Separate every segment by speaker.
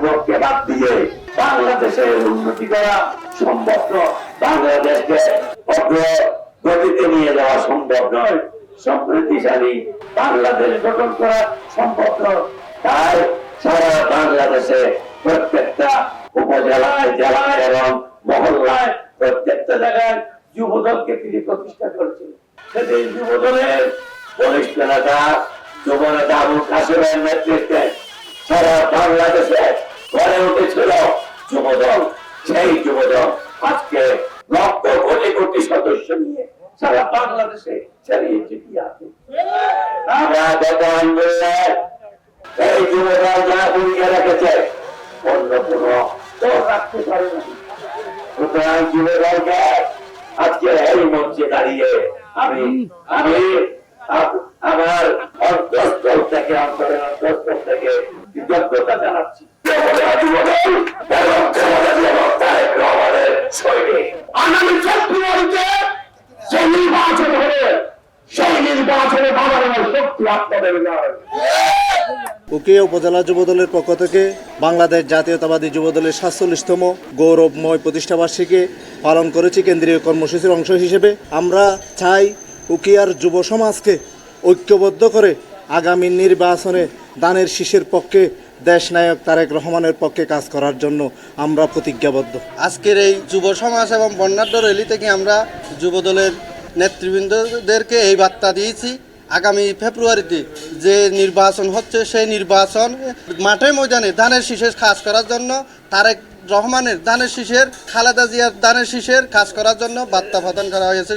Speaker 1: যুবককে বাদ দিয়ে বাংলাদেশের উন্নতি করা সম্ভব নয়। বাংলাদেশকে অগ্রগতিতে নিয়ে যাওয়া সম্ভব নয়। সমৃদ্ধিশালী বাংলাদেশ গঠন করা সম্ভব নয়। তাই সারা বাংলাদেশে প্রত্যেকটা উপজেলায়, জেলায় এবং মহল্লায় প্রত্যেকটা জায়গায় যুবদলকে তিনি প্রতিষ্ঠা করেছিলেন সেদিন যুবদলের বরিষ্ঠ নেতা, যুব নেতা আবুল কাসেমের নেতৃত্বে সারা বাংলাদেশে গড়ে উঠেছিল। যুবদল, সেই যুবদল আজকে লক্ষ কোটি কোটি সদস্য নিয়ে সারা বাংলাদেশে ছড়িয়ে ছিটিয়ে আছে। আমরা গত এই যুবদল যা ভূমিকা রেখেছে, অন্য কোন সুতরাং যুবদলকে আজকে এই মঞ্চে দাঁড়িয়ে আমি আমি আমার অন্তঃস্থল থেকে, অন্তরের অন্তঃস্থল থেকে কৃতজ্ঞতা জানাচ্ছি। যুবদল এবং আমাদের এবং তারেক রহমানের সৈনিক। আগামী ফেব্রুয়ারিতে যে নির্বাচন হবে সেই নির্বাচনে বাড়ানোর শক্তি আপনাদের নয়
Speaker 2: উকিয়া উপজেলা যুবদলের পক্ষ থেকে বাংলাদেশ জাতীয়তাবাদী যুবদলের সাতচল্লিশতম গৌরবময় প্রতিষ্ঠাবার্ষিকী পালন করেছি কেন্দ্রীয় কর্মসূচির অংশ হিসেবে আমরা চাই উকিয়ার যুব সমাজকে ঐক্যবদ্ধ করে আগামী নির্বাচনে দানের শীষের পক্ষে দেশনায়ক তারেক রহমানের পক্ষে কাজ করার জন্য আমরা প্রতিজ্ঞাবদ্ধ।
Speaker 3: আজকের এই যুব সমাজ এবং বর্ণাঢ্য র্যালি থেকে আমরা যুবদলের নেতৃবৃন্দদেরকে এই বার্তা দিয়েছি, আগামী ফেব্রুয়ারিতে যে নির্বাচন হচ্ছে সেই নির্বাচন মাঠে ময়দানে ধানের শীষের কাজ করার জন্য, তারেক রহমানের ধানের শীষের, খালেদা জিয়ার ধানের শীষের কাজ করার জন্য বার্তা প্রদান করা হয়েছে।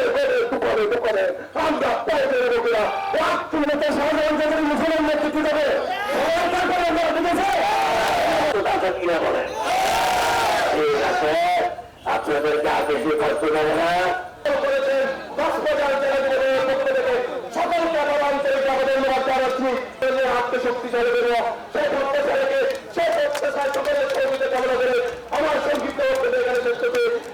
Speaker 1: সাধারণ জনের মুসলমান নেতৃত্ব দেবে। সরকার করে আমরা দেখেছে? তাতে ঠিক আছে আপনাদেরকে দেবো না সকলকে আমার আন্তরিক আমাদের আত্মশক্তিশালী প্রত্যাশা